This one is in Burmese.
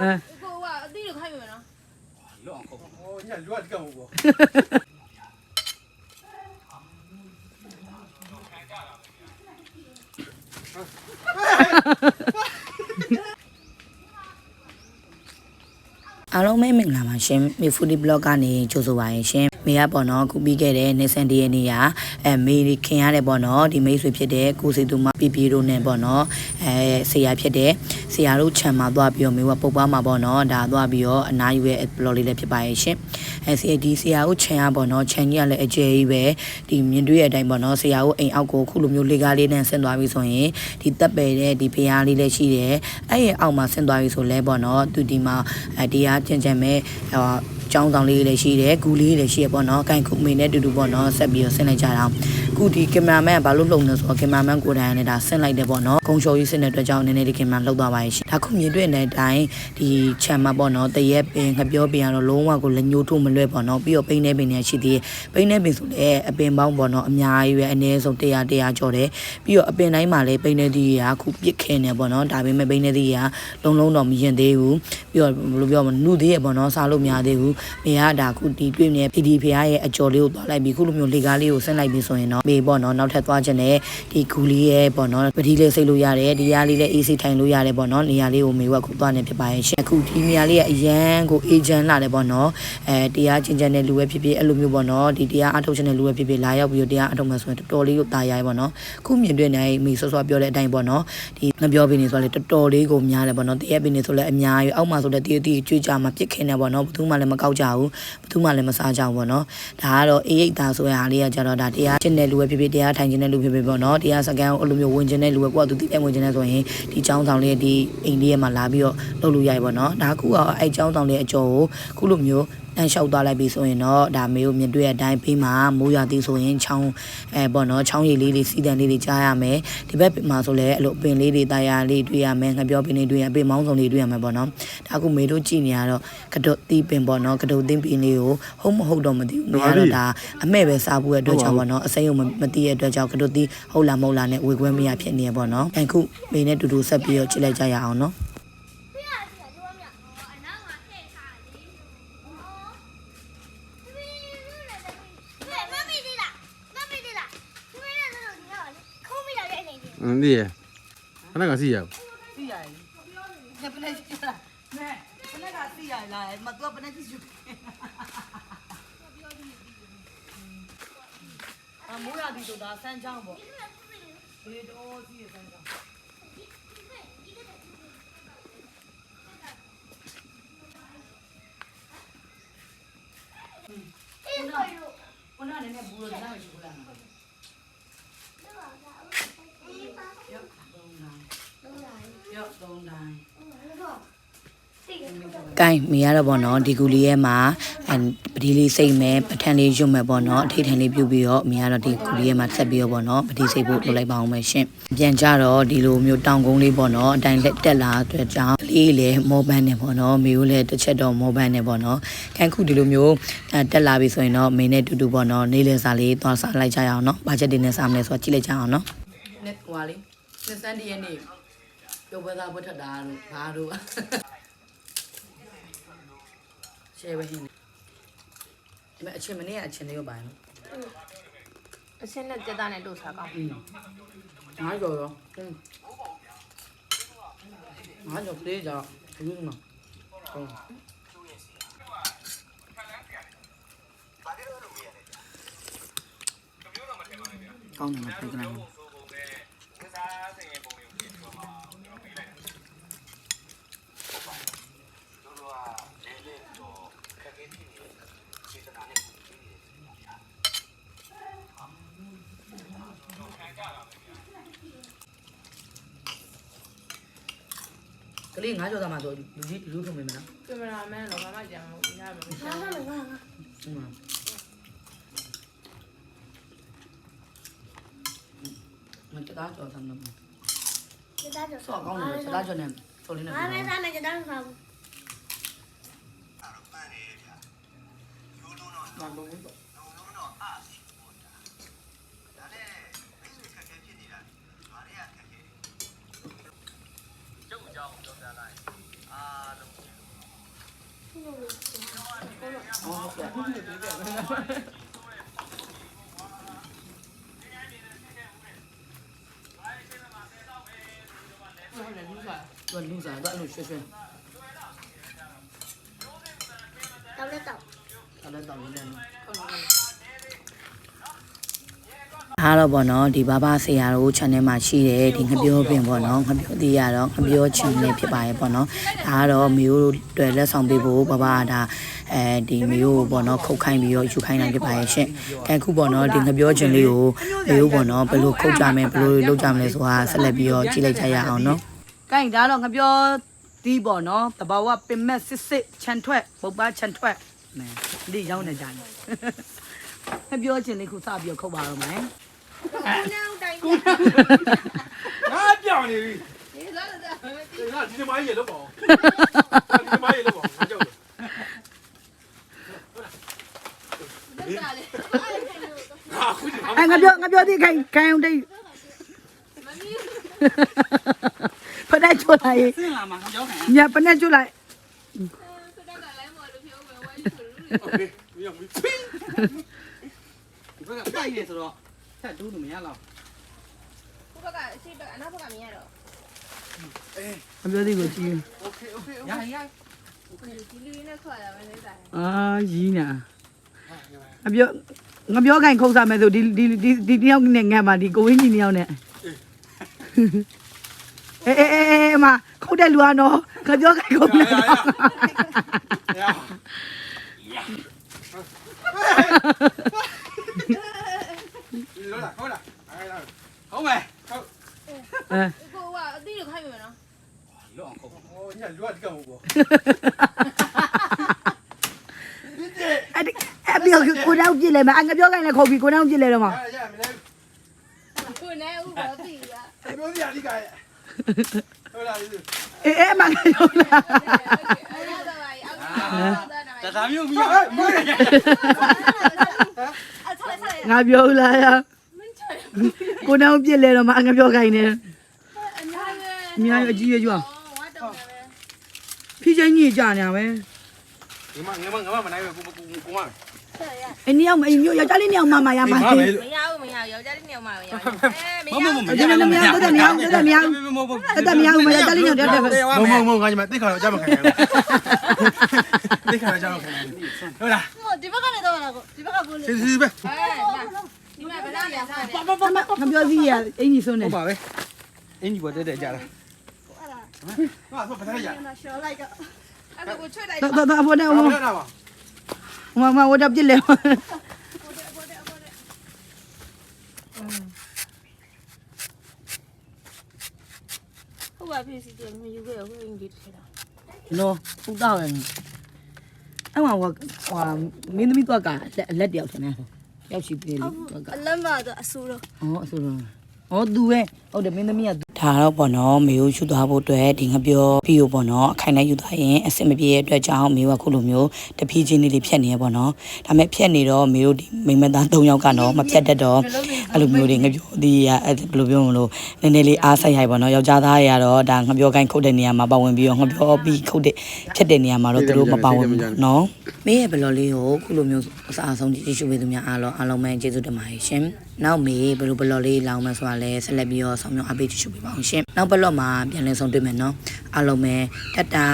အဲကိုကအသီးတွေခိုင်းမယ်နော်လောအောင်ဟိုညလွတ်ကမှုပေါ့ အားလုံးပဲမင်္ဂလာပါရှင်မေဖူဒီဘလော့ကနေကြိုဆိုပါရင်ရှင်မေကပေါ့နော်ခုပြီးခဲ့တဲ့နေဆန်တရနေ့ကအဲမေခင်ရတယ်ပေါ့နော်ဒီမိတ်ဆွေဖြစ်တဲ့ကိုစီတူမပြပြတို့နဲ့ပေါ့နော်အဲဆရာဖြစ်တဲ့ဆရာတို့ခြံမှာသွားပြီးတော့မေကပုတ်ပါမှာပေါ့နော်ဒါသွားပြီးတော့အနားယူရဲ့ဘလော့လေးလည်းဖြစ်ပါရဲ့ရှင်အဲဆရာဒီဆရာတို့ခြံရပေါ့နော်ခြံကြီးကလည်းအကျယ်ကြီးပဲဒီမြင်တွေ့ရတဲ့အတိုင်းပေါ့နော်ဆရာတို့အိမ်အောက်ကိုခုလိုမျိုးလေကားလေးနဲ့ဆင်းသွားပြီဆိုရင်ဒီတက်ပယ်တဲ့ဒီဖျားလေးလည်းရှိတယ်အဲ့ရဲ့အောက်မှာဆင်းသွားပြီဆိုလဲပေါ့နော်သူဒီမှာအဲတရားကျင့်ကြံမဲ့ဟောကျောင်းဆောင်လေးလည်းရှိတယ်ဂူလေးလည်းရှိရပေါ့နော်။ကိုင်ခုမေနဲ့တူတူပေါ့နော်ဆက်ပြီးတော့ဆင်းလိုက်ကြတာ။ ခုဒီကင်မရာမန်ကဘာလို့လုံနေဆိုတော့ကင်မရာမန်ကိုယ်တိုင်နဲ့ဒါဆင်းလိုက်တယ်ပေါ့နော်။ဂုံချော်ကြီးဆင်းတဲ့အတွက်ကြောင့်နည်းနည်းဒီကင်မရာလှုပ်သွားပါရဲ့ရှင်။ဒါခုမြင်တွေ့တဲ့အတိုင်းဒီခြံမှာပေါ့နော်တရက်ပင်ငပြောပင်ကတော့လုံးဝကိုလက်ညှိုးထိုးမလွဲပေါ့နော်။ပြီးတော့ပိန်းနေပင်တွေရှိသေးတယ်။ပိန်းနေပင်ဆိုလည်းအပင်ပေါင်းပေါ့နော်အများကြီးပဲအနည်းဆုံး100 100ကျော်တယ်။ပြီးတော့အပင်တိုင်းမှာလည်းပိန်းနေသီးကခုပြစ်ခင်းနေပေါ့နော်။ဒါပေမဲ့ပိန်းနေသီးကလုံးလုံးတော့မရင်သေးဘူး။ပြီးတော့ဘယ်လိုပြောမလဲနှုတ်သေးရပေါ့နော်စားလို့မရသေးဘူး။မေကဒါခုဒီတွေ့နေပီဒီဖရားရဲ့အကျော်လေးကိုသွားလိုက်ပြီးခုလိုမျိုးလေကားလေးကိုဆင်းလိုက်ပြီးဆိုရင်တော့မေပေါ့နော်နောက်ထပ်သွားခြင်းနဲ့ဒီဂူလေးရဲ့ပေါ့နော်ပတိလေးစိတ်လို့ရတယ်ဒီရားလေးလည်းအေးစိထိုင်လို့ရတယ်ပေါ့နော်နေရာလေးကိုမေကခုသွားနေဖြစ်ပါရဲ့ရှင်အခုဒီနေရာလေးရဲ့အရန်ကိုအေဂျင့်လာတယ်ပေါ့နော်အဲတရားချင်းချင်းနဲ့လူပဲဖြစ်ဖြစ်အဲ့လိုမျိုးပေါ့နော်ဒီတရားအထုတ်ခြင်းနဲ့လူပဲဖြစ်ဖြစ်လာရောက်ပြီးတော့တရားအထုတ်မှဆိုရင်တော်တော်လေးကိုตายရိုင်းပေါ့နော်ခုမြင်တွေ့နေမေဆော့ဆော့ပြောတဲ့အတိုင်းပေါ့နော်ဒီငပြောပြနေဆိုလည်းတော်တော်လေးကိုများတယ်ပေါ့နော်တရက်ပြနေဆိုလည်းအများကြီးအောက်မှာဆိုလည်းတရက်တီကျွေးကြမှာပြစ်ခင်းနေပေါ့နော်ဘယ်သူမှလည်းမကောက်ကြဘူးဘယ်သူမှလည်းမစားကြဘူးပေါ့နော်ဒါကတော့အေးရိတ်သားဆိုရအားလေးကကြတော့ဒါတရားကျင့်တဲ့ လူပဲဖြစ်ဖြစ်တရားထိုင်ခြင်းတဲ့လူဖြစ်ဖြစ်ပေါ့နော်တရားစကန်ကိုအဲ့လိုမျိုးဝင်ခြင်းတဲ့လူပဲကိုယ့်အတူတည်တဲ့ဝင်ခြင်းတဲ့ဆိုရင်ဒီចောင်းဆောင်လေးဒီအိမ်လေးရဲ့မှာလာပြီးတော့လုပ်လို့ရပြီပေါ့နော်ဒါကူကအဲ့ចောင်းဆောင်လေးအကျော်ကိုခုလိုမျိုးတန်းလျှောက်သွားလိုက်ပြီဆိုရင်တော့ဒါမေကိုမြင်တွေ့တဲ့အတိုင်းပြီးမှမိုးရွာသည်ဆိုရင်ချောင်းအဲပေါ့နော်ချောင်းရည်လေးတွေစီးတန်လေးတွေကြားရမယ်ဒီဘက်မှာဆိုလည်းအဲ့လိုအပင်လေးတွေတာယာလေးတွေ့ရမယ်ငပြောပင်လေးတွေ့ရအပင်မောင်းဆောင်လေးတွေ့ရမယ်ပေါ့နော်ဒါကူမေတို့ကြည့်နေရတော့ကတုတ်သီးပင်ပေါ့နော်ကတုတ်သင်းပင်လေးကိုဟုတ်မဟုတ်တော့မသိဘူးမေကတော့ဒါအမဲ့ပဲစားဖို့အတွက်ကြောင့်ပေါ့နော်အစိမ်းကိုမသိရတဲ့အတွက်ကြောင့်ကတုတ်သီးဟုတ်လားမဟုတ်လားနဲ့ဝေခွဲမရဖြစ်နေရပေါ့နော်အခုမေနဲ့တူတူဆက်ပြီးတော့ကြည့်လိုက်ကြရအောင်နော် อืมนี่ခဏကစီရအောင် သိရတယ်။ညပနေကြလား။နဲဘယ်နဲ့ကသိရလား။မတူဘယ်နဲ့ကြည့်ယူ။အမိုးရသည်ဆိုတာစမ်းချောင်းပေါ့။ဒီတော့စီးစမ်းချောင်း။ခုနကလည်းဘူးလို့နားမရှိဘူးလား။ ရော့သုံးတိုင်းရော့သုံးတိုင်းကိုင်းမေရတော့ဗောနော်ဒီကူလေးရဲ့မှာအပတိလေးစိတ်မဲ့ပထန်လေးရွတ်မဲ့ဗောနော်အထိတ်ထန်လေးပြုတ်ပြီးတော့မေရတော့ဒီကူလေးရဲ့မှာဆက်ပြီးတော့ဗောနော်ပတိစိတ်ဖို့လုပ်လိုက်ပါအောင်မယ်ရှင်ပြန်ကြတော့ဒီလိုမျိုးတောင်ကုန်းလေးဗောနော်အတိုင်းလက်တက်လာအတွက်ကြောင့်လေးလေမောဘန်းနေဗောနော်မေကိုလည်းတစ်ချက်တော့မောဘန်းနေဗောနော်ကိုင်းခုဒီလိုမျိုးတက်လာပြီဆိုရင်တော့မေနဲ့တူတူဗောနော်နေလည်စာလေးသွားစားလိုက်ကြရအောင်နော်ဘာချက်တွေနဲ့စားမလဲဆိုတော့ကြည့်လိုက်ကြအောင်နော်နဲ့ဟွာလေး စစန်ဒီရဲ့နေ့ရုပ်ဘသာဘွတ်ထတာတို့ဘာတို့ ရှယ်ပဲဟင်းဒီမဲ့အချင်းမနေ့ကအချင်းလေးရောပါနော် အရှင်းနဲ့တက်တာနဲ့တို့စားကောင်း อืมငါကြော်ရောอืมငါကြော်ပြေးကြဘူးနော်ဟုတ်ကောင်းတယ်မပြေကနာ လေး9ကျော်သားမှဆိုလူကြီးလူထုံမင်းမလားကင်မရာမန်တော့မမကြံဘူးညမမကြံဘူး ဟုတ်လားမတသားကျော်သားမလားဆော့ကောင်းတယ်တသားကျော်နဲ့ကျော်လေးနဲ့ဘာပဲစားမယ်ကျတော့မစားဘူး ဘာလို့လဲ သူကလူစားသူအဲ့လိုရွှဲရွှဲတောက်လက်တောက်အဲ့ဒါတောင်းနေတယ်အားတော့ပေါ့နော်ဒီဘာဘာဆရာတို့ channel မှာရှိတယ်ဒီငပြောပင်ပေါ့နော်ငပြောသေးရတော့ငပြော channel ဖြစ်ပါရဲ့ပေါ့နော်ဒါကတော့မျိုးတို့တွေလက်ဆောင်ပေးဖို့ဘာဘာဒါ အဲဒီမျိုးပေါ့နော်ခုတ်ခိုင်းပြီးတော့ယူခိုင်းတာဖြစ်ပါရဲ့ရှင့်အဲခုပေါ့နော်ဒီငပြော channel လေးကိုမျိုးပေါ့နော်ဘယ်လိုခုတ်ကြမယ်ဘယ်လိုလုပ်ကြမလဲဆိုတာဆက်လက်ပြီးတော့ကြည့်လိုက်ကြရအောင်နော်ကိုင်ဒါတော့ငပြောဒီပေါ့နော်တဘာဝပင်မက်စစ်စစ်ခြံထွက်ပုပ်ပါခြံထွက်မဲဒီရောက်နေကြတယ်ငပြောချင်လေးခုစပြီးတော့ခုတ်ပါတော့မယ်ငါပြောင်းနေပြီဒီလားဒီဒီမိုင်းရေလို့ပေါ့ ಪನಾಚೋಲಾಯಿ ಯಾ ಪನಾಚೋಲಾಯಿ Em đưa đi của chị. À, gì nhỉ? Em biết ngắm gió gành không ra mày rồi đi đi đi đi đi theo nghề mà đi cố ý nhìn nhau nè. အေးအေးအေးအမခုတ်တဲ့လူကနော်ကြောကြိုက်ကုန်တယ်လောလာဟုတ်လားဟုတ်မယ်ဟုတ်အဲကိုကအတီးကိုခိုင်းမယ်နော်လောအောင်ဟုတ်ဟိုညလူကဒီကောင်ဘောအဲ့ဒီအဲ့ဒီကိုနောက်ကြည့်လဲမအငပြောကိုင်းလဲခုတ်ပြီးကိုနောက်ကြည့်လဲတော့မရရမလဲကိုနဲ့ဥဘောတီးရပြောစီရဒီကရဲ့ အေးအဲ့မငပြောလားအဲ့ဒါတော့ပါအောက်တသားမျိုးမျိုးမျိုးရအချလိုက်ချလိုက်ငါပြောလားရကိုတောင်ပြစ်လဲတော့မအငပြောခိုင်းနေအများကြီးအများကြီးအကြီးရွယ်ကျွာဝါတော့တယ်ဖြီးချင်းကြီးကြာနေပဲငမငမငမမနိုင်ဘူးကိုကိုကိုမအဲ့ဒီအောင်အမျိုးယောက်ျားလေးနှစ်ယောက်မမရမှာ မရဘူးမရဘူးယောက်ျားလေးနေမှာမရဘူးအဲမရဘူးအဲ့ဒီမမရတက်တက်မရတက်တက်မရတက်တက်မရဘူးမယောက်ျားလေးနှစ်ယောက်တက်တက်မမမငါညီမတိခါတော့ကြမခံရဘူးတိခါတော့ကြမခံရဘူးဟုတ်လားဒီဘက်ကနေတော့လာကိုဒီဘက်ကဘူးလေစီစီပဲအဲဒီမှာဗလာနေစားတယ်ငပြောစီရအင်ကြီးဆုံးနေဟုတ်ပါပဲအင်ကြီးပေါ်တက်တက်ကြတာဟာဆိုပထမရအဲ့ကိုချွတ်လိုက်တော့တော့အဖေနဲ့ဘာဟိုလဲနာပါမမဝတ်ပြစ်လဲ ဟုတ်ပါပြီစီတယ်မယူခဲ့ဘူးအင်ဂျီထဲတာနော်ပူတော့တယ်အဲ့မှာဟိုဟာမင်းသမီးတော့ကလက်တယောက်ထင်တယ်ရောက်ရှိပြီလေတော့ကအလမ်းပါတော့အဆူတော့ဟောအဆိုတော့ဟောသူပဲဟုတ်တယ်မင်းသမီးက ဒါတော့ပေါ့နော်မေကိုယူသွားဖို့အတွက်ဒီငပြောပြီးတော့ပေါ့နော်အခိုင်နဲ့ယူသွားရင်အဆင်မပြေတဲ့အတွက်ကြောင့်မေကခုလိုမျိုးတဖြည်းချင်းလေးလေးဖြတ်နေရပေါ့နော်ဒါပေမဲ့ဖြတ်နေတော့မေတို့ဒီမိမသား၃ယောက်ကတော့မဖြတ်တတ်တော့အဲ့လိုမျိုးတွေငပြောဒီကအဲ့ဘယ်လိုပြောမလို့နည်းနည်းလေးအားဆိုင်ရိုက်ပေါ့နော်ယောက်ျားသားတွေကတော့ဒါငပြောကိုင်းခုတ်တဲ့နေရာမှာပါဝင်ပြီးတော့ငပြောပြီးခုတ်တဲ့ဖြတ်တဲ့နေရာမှာတော့သူတို့မပါဝင်ဘူးနော်မေရဲ့ဘလော်လေးကိုခုလိုမျိုးအစားအဆုံးကြည့်ရှုပေးသူများအားလုံးအားလုံးပဲကျေးဇူးတင်ပါတယ်ရှင်နောက်မေဘယ်လိုဘလော်လေးလောင်းမယ်ဆိုတာလဲဆက်လက်ပြီးတော့ဆောင်မြောက်အပေးကြည့်ရှုပေးပါအောင်ရှင်နောက်ဘလော့မှာပြန်လည်ဆုံးတွေ့မယ်နော်အားလုံးပဲတတ်တာ